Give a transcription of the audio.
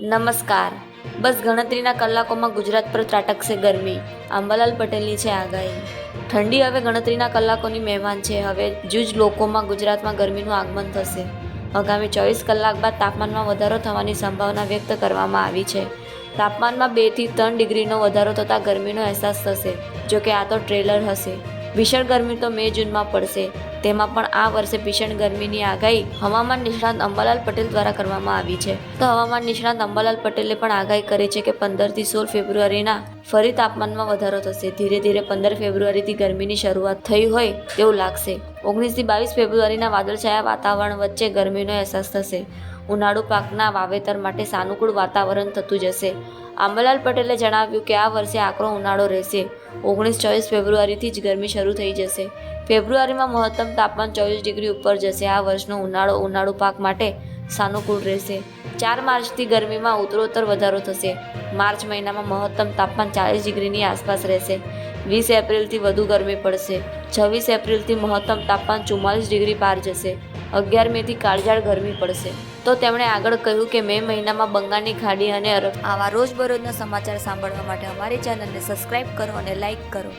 નમસ્કાર. બસ ગણતરીના કલાકોમાં ગુજરાત પર ત્રાટકશે ગરમી. આંબાલાલ પટેલની છે આગાહી. ઠંડી હવે ગણતરીના કલાકોની મહેમાન છે. હવે જૂજ લોકોમાં ગુજરાતમાં ગરમીનું આગમન થશે. આગામી ચોવીસ કલાક બાદ તાપમાનમાં વધારો થવાની સંભાવના વ્યક્ત કરવામાં આવી છે. તાપમાનમાં બેથી ત્રણ ડિગ્રીનો વધારો થતાં ગરમીનો અહેસાસ થશે, જોકે આ તો ટ્રેલર હશે. ભીષણ ગરમી તો મે જૂનમાં પડશે. તેમાં પણ આ વર્ષે ભીષણ ગરમીની આગાહી હવામાન નિષ્ણાંત અંબાલાલ પટેલ દ્વારા કરવામાં આવી છે. તો હવામાન નિષ્ણાંત અંબાલાલ પટેલે પણ આગાહી કરી છે કે પંદરથી સોળ ફેબ્રુઆરીના ફરી તાપમાનમાં વધારો થશે. ધીરે ધીરે પંદર ફેબ્રુઆરીથી ગરમીની શરૂઆત થઈ હોય તેવું લાગશે. ઓગણીસથી બાવીસ ફેબ્રુઆરીના વાદળછાયા વાતાવરણ વચ્ચે ગરમીનો અહેસાસ થશે. ઉનાળુ પાકના વાવેતર માટે સાનુકૂળ વાતાવરણ થતું જશે. આંબાલાલ પટેલે જણાવ્યું કે આ વર્ષે આકરો ઉનાળો રહેશે. ઓગણીસ ચોવીસ ફેબ્રુઆરીથી જ ગરમી શરૂ થઈ જશે. ફેબ્રુઆરીમાં મહત્તમ તાપમાન ચોવીસ ડિગ્રી ઉપર જશે. આ વર્ષનો ઉનાળો ઉનાળુ પાક માટે સાનુકૂળ રહેશે. ચાર માર્ચથી ગરમીમાં ઉત્તરોત્તર વધારો થશે. માર્ચ મહિનામાં મહત્તમ તાપમાન ચાલીસ ડિગ્રીની આસપાસ રહેશે. વીસ એપ્રિલથી વધુ ગરમી પડશે. છવ્વીસ એપ્રિલથી મહત્તમ તાપમાન ચુમ્માલીસ ડિગ્રી પાર જશે. અગિયાર મેથી કાળઝાળ ગરમી પડશે. તો તેમણે આગળ કહ્યું કે મે મહિનામાં બંગાળની ખાડી અને આવા રોજબરોજના સમાચાર સાંભળવા માટે અમારી ચેનલને સબસ્ક્રાઇબ કરો અને લાઇક કરો.